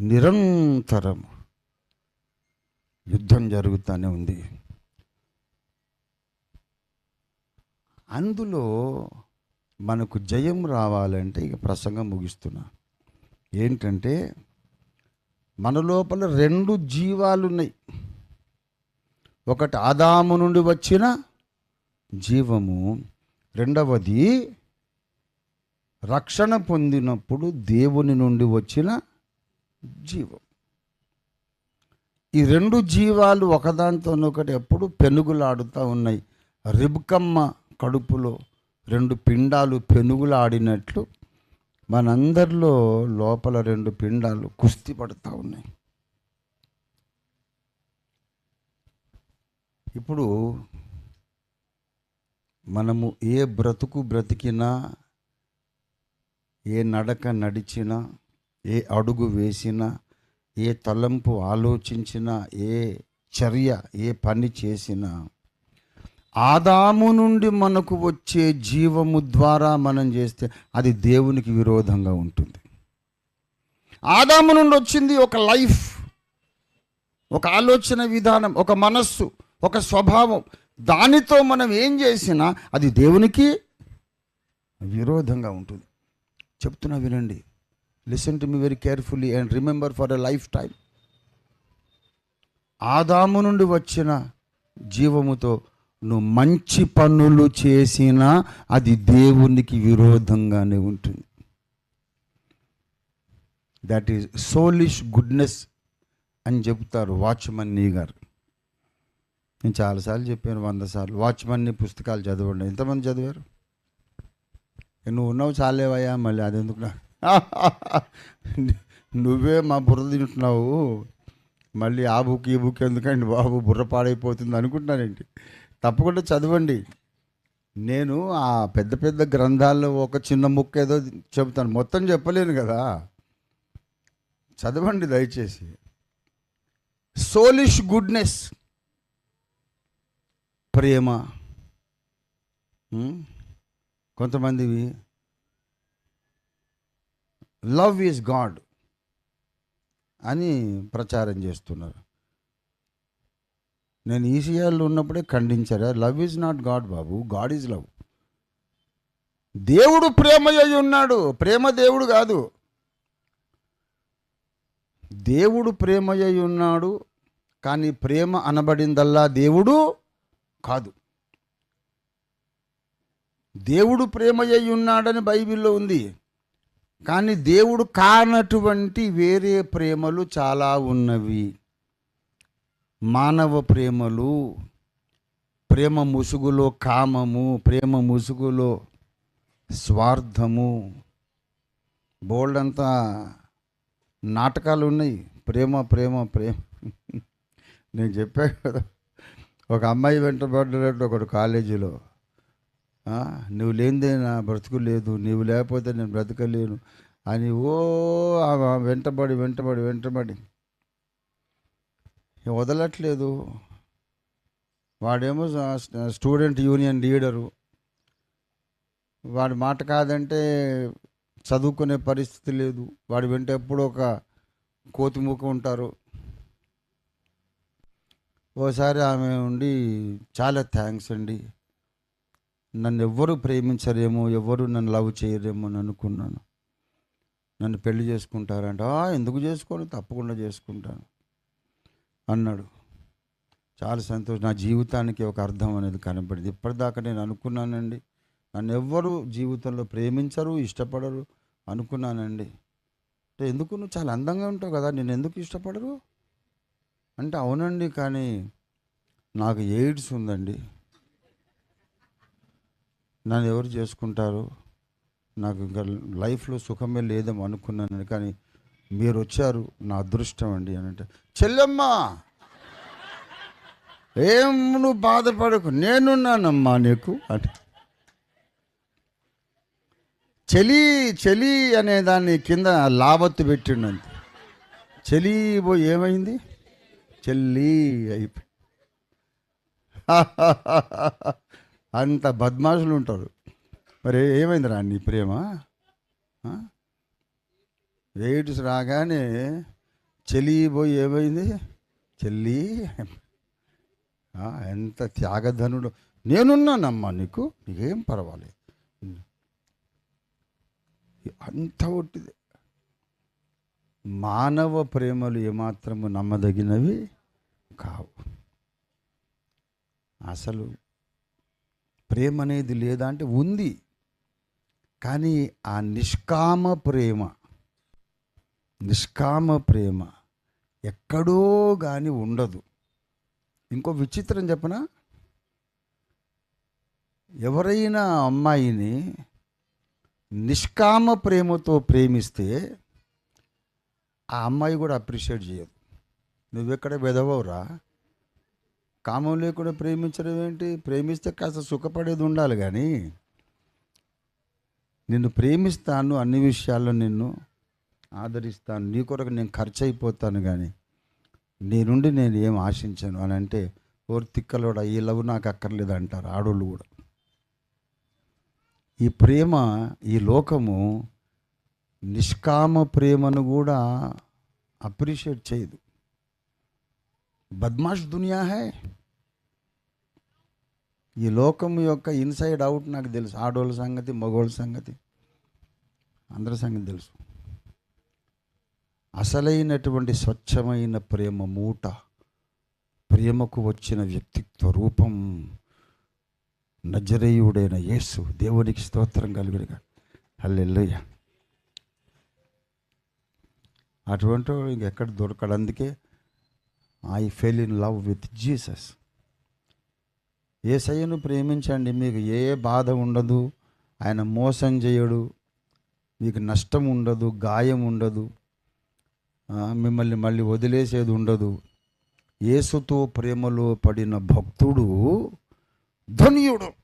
నిరంతరం యుద్ధం జరుగుతూనే ఉంది. అందులో మనకు జయం రావాలంటే ఇక ప్రసంగం ముగిస్తున్నా. ఏంటంటే మన లోపల రెండు జీవాలు ఉన్నాయి. ఒకటి ఆదాము నుండి వచ్చిన జీవము రెండవది రక్షణ పొందినప్పుడు దేవుని నుండి వచ్చిన జీవం. ఈ రెండు జీవాలు ఒకదానితోనొకటి ఎప్పుడు పెనుగులాడుతూ ఉన్నాయి. రిబ్కమ్మ కడుపులో రెండు పిండాలు పెనుగులాడినట్లు మనందరిలో లోపల రెండు పిండాలు కుస్తీ పడుతూ ఉన్నాయి. ఇప్పుడు మనము ఏ బ్రతుకు బ్రతికినా ఏ నడక నడిచినా ఏ అడుగు వేసినా ఏ తలంపు ఆలోచించినా ఏ చర్య ఏ పని చేసినా ఆదాము నుండి మనకు వచ్చే జీవము ద్వారా మనం చేస్తే అది దేవునికి విరోధంగా ఉంటుంది. ఆదాము నుండి వచ్చింది ఒక లైఫ్ ఒక ఆలోచన విధానం ఒక మనస్సు ఒక స్వభావం. దానితో మనం ఏం చేసినా అది దేవునికి విరోధంగా ఉంటుంది. చెప్తున్నా వినండి. Listen to me very carefully and remember for a life time ఆదాము నుండి వచ్చిన జీవముతో నువ్వు మంచి పనులు చేసినా అది దేవునికి విరోధంగానే ఉంటుంది. దట్ ఈజ్ సోలిష్ గుడ్నెస్ అని చెబుతారు వాచ్మన్ నీ గారు. నేను చాలాసార్లు చెప్పాను వంద సార్లు. వాచ్మన్ నీ పుస్తకాలు చదవండి. ఎంతమంది చదివారు? నువ్వు ఉన్నావు చాలేవయ్యా? మళ్ళీ అది ఎందుకు నువ్వే మా బుర్ర తింటున్నావు. మళ్ళీ ఆ బుక్ ఈ బుక్ ఎందుకండి బాబు? బుర్ర పాడైపోతుంది అనుకుంటున్నానండి తప్పకుండా చదవండి. నేను ఆ పెద్ద పెద్ద గ్రంథాల్లో ఒక చిన్న ముక్క ఏదో చెబుతాను. మొత్తం చెప్పలేను కదా. చదవండి దయచేసి. సోలిష్ గుడ్నెస్. ప్రేమ. కొంతమందివి లవ్ ఈజ్ గాడ్ అని ప్రచారం చేస్తున్నారు. నేను ఈసీఆర్లో ఉన్నప్పుడే ఖండించారా? లవ్ ఈజ్ నాట్ గాడ్ బాబు గాడ్ ఈజ్ లవ్. దేవుడు ప్రేమ అయి ఉన్నాడు ప్రేమ దేవుడు కాదు. దేవుడు ప్రేమ అయి ఉన్నాడు కానీ ప్రేమ అనబడిందల్లా దేవుడు కాదు. దేవుడు ప్రేమ అయి ఉన్నాడని బైబిల్లో ఉంది. కానీ దేవుడు కానటువంటి వేరే ప్రేమలు చాలా ఉన్నవి. మానవ ప్రేమలు ప్రేమ ముసుగులో కామము ప్రేమ ముసుగులో స్వార్థము బోల్డంతా నాటకాలు ఉన్నాయి ప్రేమ ప్రేమ ప్రేమ. నేను చెప్పాను కదా ఒక అమ్మాయి వెంటబడ్డాడు ఒకడు కాలేజీలో. నువ్వు లేనిదే నా బ్రతుకు లేదు నీవు లేకపోతే నేను బ్రతకలేను అని ఓ వెంటబడి వెంటబడి వెంటబడి. వదలట్లేదు. వాడేమో స్టూడెంట్ యూనియన్ లీడరు. వాడి మాట కాదంటే చదువుకునే పరిస్థితి లేదు. వాడి వెంట ఎప్పుడు ఒక కోతిమూక ఉంటారు. ఓసారి ఆమె ఉండి చాలా థ్యాంక్స్ అండి. నన్ను ఎవ్వరు ప్రేమించరేమో ఎవరు నన్ను లవ్ చేయరేమో అని అనుకున్నాను. నన్ను పెళ్ళి చేసుకుంటారంట. ఎందుకు చేసుకోను? తప్పకుండా చేసుకుంటాను అన్నాడు. చాలా సంతోషం. నా జీవితానికి ఒక అర్థం అనేది కనపడింది ఇప్పటిదాకా నేను అనుకున్నానండి. నన్ను ఎవ్వరు జీవితంలో ప్రేమించరు ఇష్టపడరు అనుకున్నానండి. అంటే ఎందుకు? నువ్వు చాలా అందంగా ఉంటావు కదా నేను ఎందుకు ఇష్టపడరు? అంటే అవునండి కానీ నాకు ఎయిడ్స్ ఉందండి. నన్ను ఎవరు చేసుకుంటారు? నాకు ఇంకా లైఫ్లో సుఖమే లేదేమో అనుకున్నాను కానీ మీరు వచ్చారు నా అదృష్టం అండి అని అంటే చెల్లెమ్మ! ఏం నువ్వు బాధపడకు నేనున్నానమ్మా నీకు అంటే చలి చలి అనే దాన్ని కింద లావత్తు పెట్టిండంత. చలి పోయి ఏమైంది? చెల్లి అయిపోయి అంత బద్మాషులు ఉంటారు. మరి ఏమైందిరా నీ ప్రేమ? ఆ? ఎయిడ్స్ రాగానే చెల్లి పోయి ఏమైంది? చెల్లి ఎంత త్యాగధనుడు. నేనున్నానమ్మా నీకు నీకేం పర్వాలేదు. అంత ఒట్టిది. మానవ ప్రేమలు ఏమాత్రము నమ్మదగినవి కావు. అసలు ప్రేమ అనేది లేదా అంటే ఉంది. కానీ ఆ నిష్కామ ప్రేమ నిష్కామ ప్రేమ ఎక్కడో కానీ ఉండదు. ఇంకో విచిత్రం చెప్పనా? ఎవరైనా అమ్మాయిని నిష్కామ ప్రేమతో ప్రేమిస్తే ఆ అమ్మాయి కూడా అప్రిషియేట్ చేయదు. నువ్వెక్కడ వెదవవురా? కామం లేకుండా ప్రేమించడం ఏంటి? ప్రేమిస్తే కాస్త సుఖపడేది ఉండాలి కానీ నిన్ను ప్రేమిస్తాను అన్ని విషయాల్లో నిన్ను ఆదరిస్తాను. నీ కొరకు నేను ఖర్చు అయిపోతాను కానీ నీ నుండి నేను ఏం ఆశించాను అని అంటే ఓరు తిక్కలోడ ఈ లవ్ నాకు అక్కర్లేదు అంటారు ఆడోళ్ళు కూడా. ఈ ప్రేమ ఈ లోకము నిష్కామ ప్రేమను కూడా అప్రిషియేట్ చేయదు. బద్మాష్ దునియా హే? ఈ లోకం యొక్క ఇన్సైడ్ అవుట్ నాకు తెలుసు. ఆడోళ్ళ సంగతి మగోళ్ళ సంగతి అందరి సంగతి తెలుసు. అసలైనటువంటి స్వచ్ఛమైన ప్రేమ మూట ప్రేమకు వచ్చిన వ్యక్తిత్వ రూపం నజరేయుడైన యేసు. దేవునికి స్తోత్రం కలుగురుగా అల్లెల్లయ్య అటువంటి ఇంకెక్కడ దొరకడు. అందుకే I fell in love with Jesus ఏసయ్యను ప్రేమించండి మీకు ఏ బాధ ఉండదు. ఆయన మోసం చేయడు. మీకు నష్టం ఉండదు గాయం ఉండదు. మిమ్మల్ని మళ్ళీ వదిలేసేది ఉండదు. యేసుతో ప్రేమలో పడిన భక్తుడు ధన్యుడు.